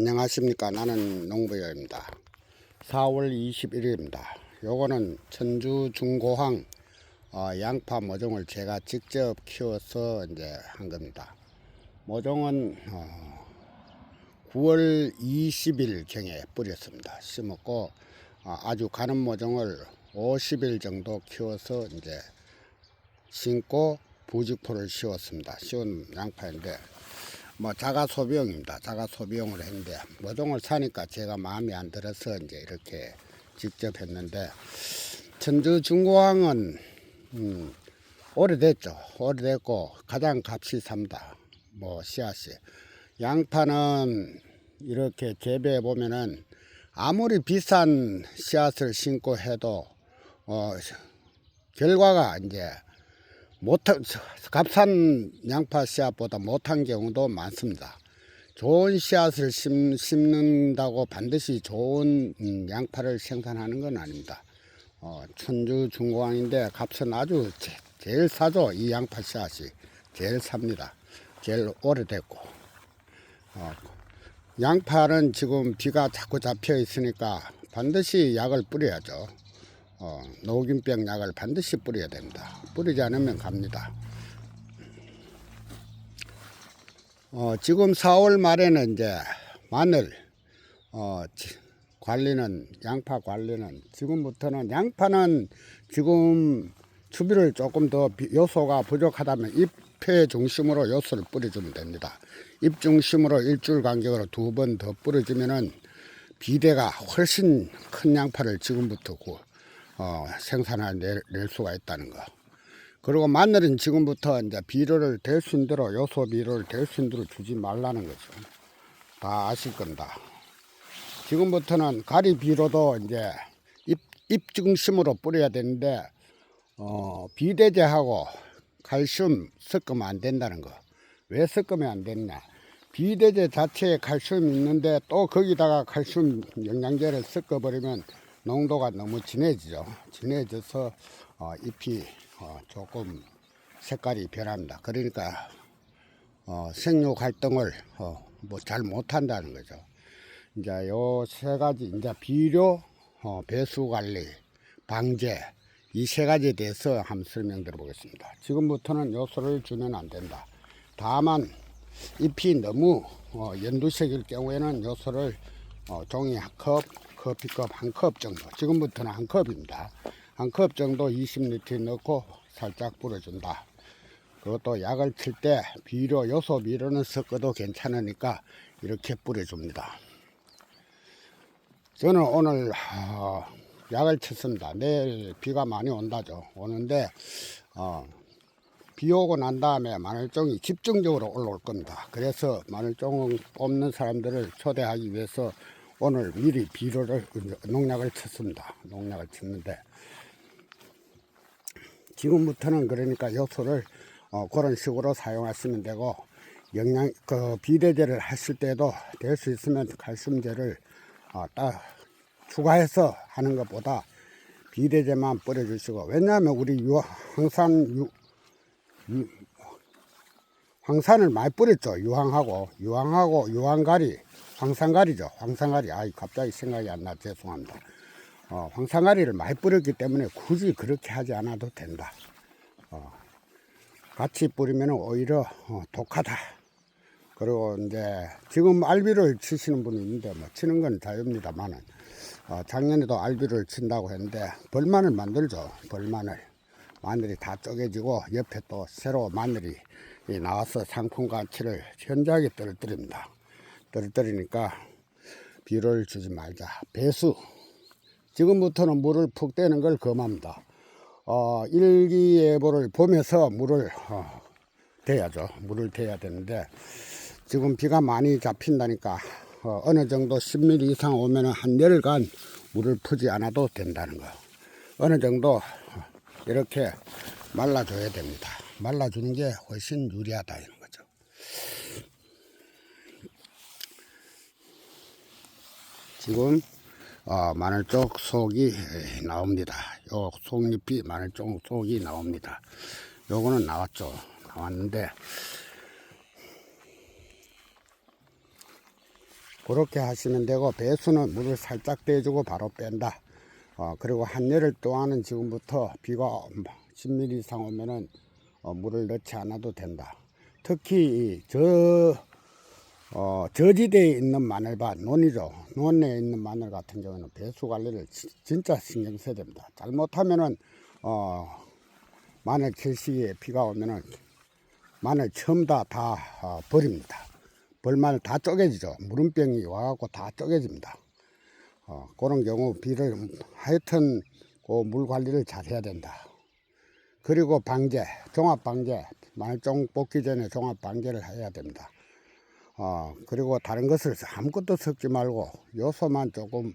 안녕하십니까. 나는 농부여입니다. 4월 21일입니다. 요거는 천주 중고항 어, 양파 모종을 제가 직접 키워서 이제 한 겁니다. 모종은 어, 9월 20일 경에 뿌렸습니다. 심었고 어, 아주 가는 모종을 50일 정도 키워서 이제 심고 부직포를 씌웠습니다. 씌운 양파인데 뭐 자가 소비용입니다. 자가 소비용을 했는데 모종을 사니까 제가 마음에 안 들어서 이제 이렇게 직접 했는데 천주 중고항은 음, 오래됐죠. 오래됐고 가장 값이 삽니다. 뭐 씨앗이 양파는 이렇게 재배해 보면은 아무리 비싼 씨앗을 심고 해도 어 결과가 이제 못한 값싼 양파 씨앗보다 못한 경우도 많습니다. 좋은 씨앗을 심, 심는다고 반드시 좋은 음, 양파를 생산하는 건 아닙니다. 어, 천주 중고항인데 값은 아주 제, 제일 싸죠. 이 양파 씨앗이 제일 삽니다. 제일 오래됐고 어, 양파는 지금 비가 자꾸 잡혀 있으니까 반드시 약을 뿌려야죠. 어, 녹균병 약을 반드시 뿌려야 됩니다. 뿌리지 않으면 갑니다. 어, 지금 4월 말에는 이제 마늘 어, 지- 관리는 양파 관리는 지금부터는 양파는 지금 추비를 조금 더 비- 요소가 부족하다면 잎의 중심으로 요소를 뿌려주면 됩니다. 잎 중심으로 일주일 간격으로 두 번 더 뿌려주면은 비대가 훨씬 큰 양파를 지금부터 구, 어, 생산해 낼, 낼 수가 있다는 거. 그리고 마늘은 지금부터 이제 비료를 될수 대로 요소 비료를 될수 대로 주지 말라는 거죠. 다 아실 겁니다. 지금부터는 가리 비료도 이제 잎, 잎 중심으로 뿌려야 되는데 어, 비대제하고 칼슘 섞으면 안 된다는 거. 왜 섞으면 안 됐냐? 비대제 자체에 칼슘이 있는데 또 거기다가 칼슘 영양제를 섞어버리면 농도가 너무 진해지죠. 진해져서 어, 잎이 어, 조금 색깔이 변합니다. 그러니까 어, 생육 활동을 어, 뭐 잘 못한다는 거죠. 이제 요 세 가지 이제 비료, 어, 배수 관리, 방제 이 세 가지에 대해서 한번 설명드려 보겠습니다. 지금부터는 요소를 주면 안 된다. 다만 잎이 너무 어, 연두색일 경우에는 요소를 어, 종이 한 컵, 커피컵 한 컵 정도. 지금부터는 한 컵입니다. 한 컵 정도 20리터 넣고 살짝 뿌려준다. 그것도 약을 칠 때 비료, 요소 비료는 섞어도 괜찮으니까 이렇게 뿌려줍니다. 저는 오늘 어, 약을 쳤습니다. 내일 비가 많이 온다죠. 오는데 어, 비 오고 난 다음에 마늘종이 집중적으로 올라올 겁니다. 그래서 마늘종 뽑는 사람들을 초대하기 위해서 오늘 미리 비료를 농약을 쳤습니다. 농약을 쳤는데. 지금부터는 그러니까 요소를 어, 그런 식으로 사용하시면 되고 영양 그 비대제를 하실 때도 될 수 있으면 칼슘제를 어, 딱 추가해서 하는 것보다 비대제만 뿌려주시고 왜냐하면 우리 유, 황산 유, 유, 황산을 많이 뿌렸죠. 유황하고 유황하고 유황가리 황산가리죠. 황산가리. 아이 갑자기 생각이 안 나. 죄송합니다. 어, 황산가리를 많이 뿌렸기 때문에 굳이 그렇게 하지 않아도 된다. 어, 같이 뿌리면 오히려 어, 독하다. 그리고 이제 지금 알비를 치시는 분이 있는데 뭐 치는 건 자유입니다만은 어, 작년에도 알비를 친다고 했는데 벌마늘 만들죠. 벌마늘 마늘이 다 쪼개지고 옆에 또 새로 마늘이 이 나와서 상품 가치를 현저하게 떨어뜨립니다 떨어뜨리니까 비료를 주지 말자. 배수. 지금부터는 물을 푹 떼는 걸 금합니다. 어, 일기예보를 보면서 물을 어, 대야죠. 물을 대야 되는데 지금 비가 많이 잡힌다니까 어, 어느 정도 10mm 이상 오면 한 열간 물을 푸지 않아도 된다는 거. 어느 정도 이렇게 말라줘야 됩니다. 말라주는 게 훨씬 유리하다 이런 거죠. 지금 어, 마늘 쪽 속이 나옵니다. 요 속잎이 마늘 쪽 속이 나옵니다. 요거는 나왔죠. 나왔는데 그렇게 하시면 되고 배수는 물을 살짝 떼주고 바로 뺀다. 어, 그리고 한여름 동안은 지금부터 비가 10mm 이상 오면은 어, 물을 넣지 않아도 된다. 특히 이저 어, 저지대에 있는 마늘밭, 논이죠. 논에 있는 마늘 같은 경우는 배수 관리를 지- 진짜 신경 써야 됩니다. 잘못하면은, 어, 마늘 킬 시기에 비가 오면은 마늘 처음 다, 다 어, 버립니다. 벌마늘 다 쪼개지죠. 무름병이 와갖고 다 쪼개집니다. 어, 그런 경우 비를, 하여튼 그 물 관리를 잘 해야 된다. 그리고 방제, 종합 방제, 마늘종 뽑기 전에 종합 방제를 해야 됩니다. 어, 그리고 다른 것을 아무것도 섞지 말고 요소만 조금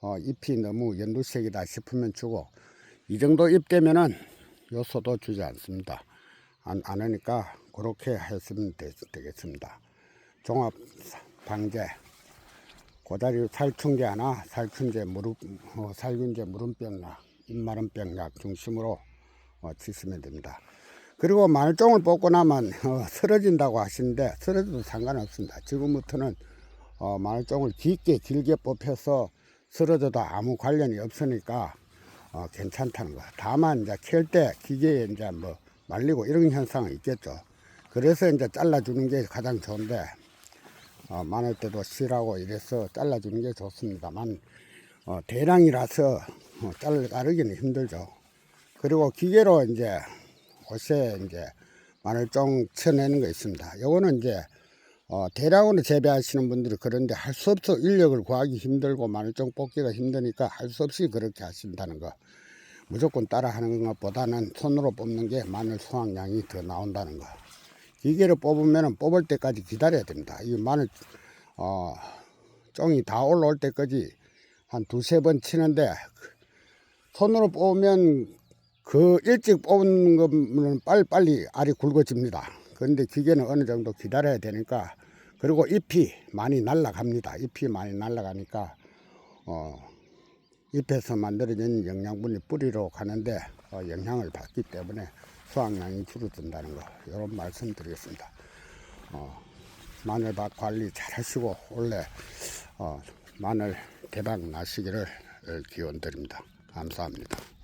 어, 잎이 너무 연두색이다 싶으면 주고 이 정도 잎 되면은 요소도 주지 않습니다. 안, 안 하니까 그렇게 했으면 되, 되겠습니다. 종합 방제 고다리 살충제 하나, 살충제 무릎, 어, 살균제 무름병약, 입마름병약 중심으로 어, 치시면 됩니다. 그리고 마늘종을 뽑고 나면 어, 쓰러진다고 하시는데 쓰러져도 상관없습니다. 지금부터는 어, 마늘종을 깊게 길게 뽑혀서 쓰러져도 아무 관련이 없으니까 어, 괜찮다는 거. 다만 이제 캘 때 기계에 이제 뭐 말리고 이런 현상은 있겠죠. 그래서 이제 잘라주는 게 가장 좋은데 어, 마늘 때도 실하고 이래서 잘라주는 게 좋습니다만 어, 대량이라서 어, 잘 자르기는 힘들죠. 그리고 기계로 이제 옷에 이제 마늘종 쳐내는 거 있습니다. 요거는 이제 어, 대량으로 재배하시는 분들이 그런데 할 수 없어 인력을 구하기 힘들고 마늘종 뽑기가 힘드니까 할 수 없이 그렇게 하신다는 거. 무조건 따라 하는 것보다는 손으로 뽑는 게 마늘 수확량이 더 나온다는 거. 기계로 뽑으면 뽑을 때까지 기다려야 됩니다. 이 마늘 어, 종이 다 올라올 때까지 한 두세 번 치는데 손으로 뽑으면 그 일찍 뽑은 거는 빨리빨리 알이 굵어집니다. 그런데 기계는 어느 정도 기다려야 되니까 그리고 잎이 많이 날아갑니다. 잎이 많이 날아가니까 어, 잎에서 만들어진 영양분이 뿌리로 가는데 어, 영향을 받기 때문에 수확량이 줄어든다는 거 이런 말씀 드리겠습니다. 어, 마늘밭 관리 잘 하시고 올해 어, 마늘 대박 나시기를 기원 드립니다. 감사합니다.